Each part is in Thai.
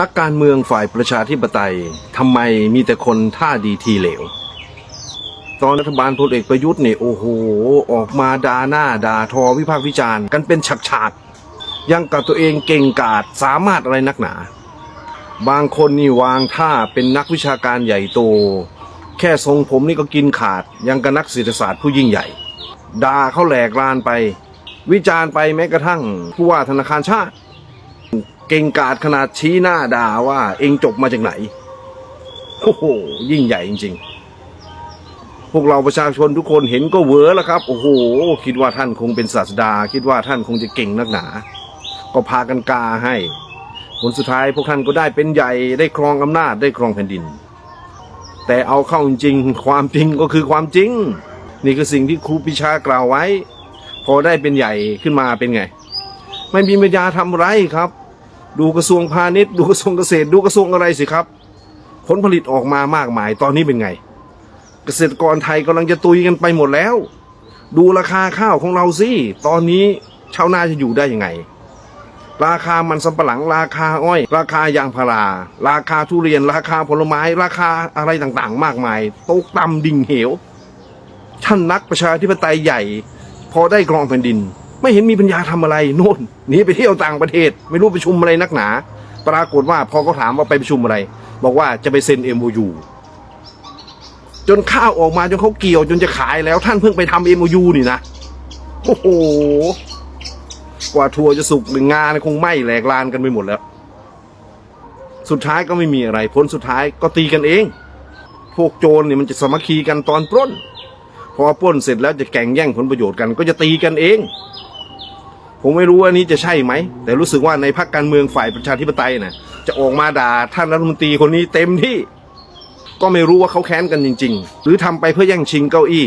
นักการเมืองฝ่ายประชาธิปไตยทำไมมีแต่คนท่าดีทีเหลว ตอนรัฐบาลพลเอกประยุทธ์เนี่ยโอ้โห ออกมาด่าหน้าด่าทอวิพากษ์วิจารณ์กันเป็นฉากๆยังกับตัวเองเก่งกาจสามารถอะไรนักหนา บางคนนี่วางท่าเป็นนักวิชาการใหญ่โต แค่ทรงผมนี่ก็กินขาด ยังกับนักเศรษฐศาสตร์ผู้ยิ่งใหญ่ด่าเขาแหลกลานไป วิจารณ์ไปแม้กระทั่งผู้ว่าธนาคารชาติ เก่งกาจขนาดชี้หน้าด่าว่า เองจบมาจากไหน โอ้โห ยิ่งใหญ่จริง ๆ พวกเราประชาชนทุกคนเห็นก็เวอแล้วครับ โอ้โห คิดว่าท่านคงเป็นศาสดา คิดว่าท่านคงจะเก่งนักหนา ก็พากันกาให้ ผลสุดท้ายพวกท่านก็ได้เป็นใหญ่ได้ครองอำนาจได้ครองแผ่นดิน แต่เอาเข้าจริงๆความจริงก็คือความจริง นี่คือสิ่งที่ครูปิชากล่าวไว้ พอได้เป็นใหญ่ขึ้นมาเป็นไง ไม่มีปัญญาทำไรครับ ดูกระทรวงพาณิชย์ดูกระทรวงเกษตร ดูกระทรวงอะไรสิครับ ผลผลิตออกมามากมายตอนนี้เป็นไง เกษตรกรไทยกำลังจะตุยกันไปหมดแล้ว ดูราคาข้าวของเราสิตอนนี้ชาวนาจะอยู่ได้ยังไง ราคามันสำปะหลังราคาอ้อย ราคายางพารา ราคาทุเรียน ราคาผลไม้ ราคาอะไรต่างๆ มากมายตกต่ำดิ่งเหว ท่านนักประชาธิปไตยใหญ่ พอได้กรองแผ่นดิน ไม่เห็นมีปัญญาทำอะไรโน่นหนีไปเที่ยวต่างประเทศ ไม่รู้ประชุมอะไรนักหนา ปรากฏว่าพอเขาถามว่าไปประชุมอะไร บอกว่าจะไปเซ็น MOU จนข้าวออกมาจนเขาเกี่ยวจนจะขายแล้วท่านเพิ่งไปทำ MOU นี่นะโอ้โหกว่าทัวร์จะสุกหรืองานคงไหม้แหลกลานกันไปหมดแล้ว สุดท้ายก็ไม่มีอะไรผลสุดท้ายก็ตีกันเอง พวกโจรเนี่ยมันจะสมัคคีกันตอนปล้น พอปล้นเสร็จแล้วจะแข่งแย่งผลประโยชน์กันก็จะตีกันเอง ผมไม่รู้ว่านี้จะใช่ไหม แต่รู้สึกว่าในพรรคการเมืองฝ่ายประชาธิปไตยน่ะจะออกมาด่าท่านรัฐมนตรีคนนี้เต็มที่ ก็ไม่รู้ว่าเขาแค้นกันจริง ๆ หรือทำไปเพื่อแย่งชิงเก้าอี้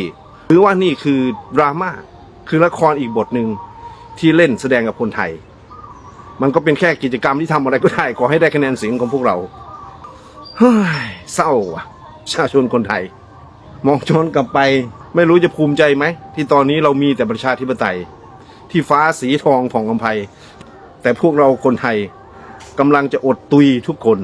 หรือว่านี่คือดราม่าคือละครอีกบทหนึ่งที่เล่นแสดงกับคนไทย มันก็เป็นแค่กิจกรรมที่ทำอะไรก็ได้ ขอให้ได้คะแนนเสียงของพวกเราเฮ้ยเศร้าว่ะประชาชนคนไทย มองย้อนกลับไป ไม่รู้จะภูมิใจไหม ที่ตอนนี้เรามีแต่ประชาธิปไตย ที่ฟ้าสีทองผ่องกำไพแต่พวกเราคนไทยกำลังจะอดตุยทุกคน